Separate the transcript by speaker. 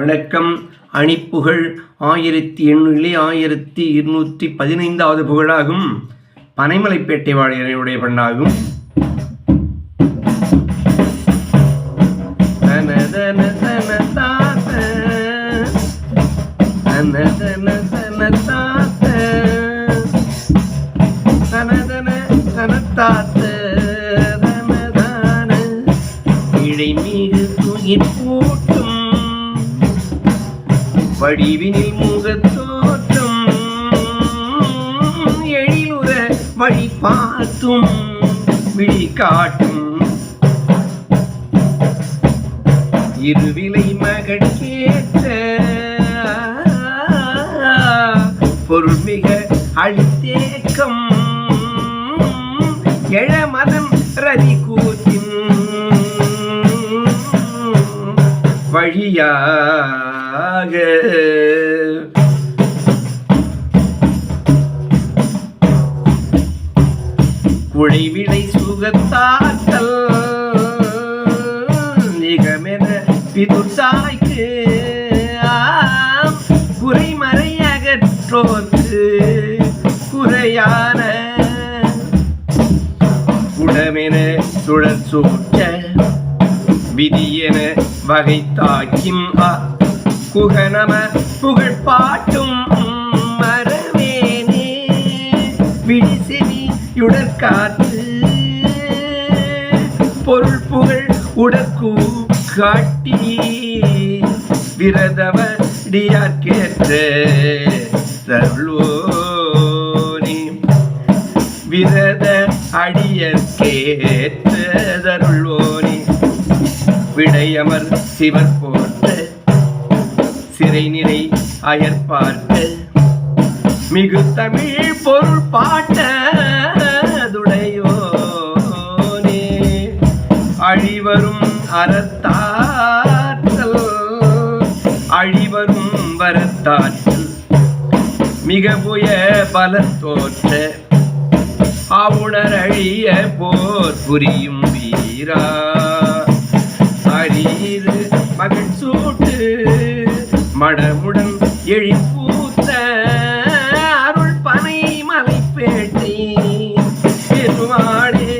Speaker 1: வணக்கம். அணிப்புகழ் ஆயிரத்தி எண்ணூறிலே ஆயிரத்தி இருநூற்றி பதினைந்தாவது புகழாகும். பனைமலைப்பேட்டை வாழையனுடைய பெண்ணாகும். தனதன தன தாத்த, தனதன வடிவினில் முகத்தோட்டம் எழிலுற வழி பார்த்தும் விழி காட்டும் இருவிலை மகள் கேட்ட பொருள்மிக அழித்தேக்கம் எழமதம் ரதி கூத்தின் வழியாக. குழைவிடை சுகத்தாக்கல் நிகமென பிதுத்தாய்க்கு ஆம், குறைமறை அகற்றோர்க்கு குறையான குடமென சுழற் சூட்ட விதியென வகை தாக்கின் அ குகநம புகழ் பாட்டும் மரவேனே விழிசெவியுடற்காற்று பொருள் புகழ் உடற்கூ காட்டி விரதவடியார்க்கேற்ற தருளோனே விரத அடியற்கேற்ற அமர் சிவர் போற்ற சிறை நிறை அயற் மிகு தமிழ் பொருள் பாட்டதுடையோனே அழிவரும் அறத்தாற்றல் அழிவரும் வரத்தாற்றல் மிக புய பலத்தோற்ற ஆவுணர் அழிய போர் புரியும் வீரா மதியீது மகிழ்ச்சூட்டு. மடமுடன் எழிப்பூத்த அருள் பனை மலைப்பேட்டை. பெருமாளே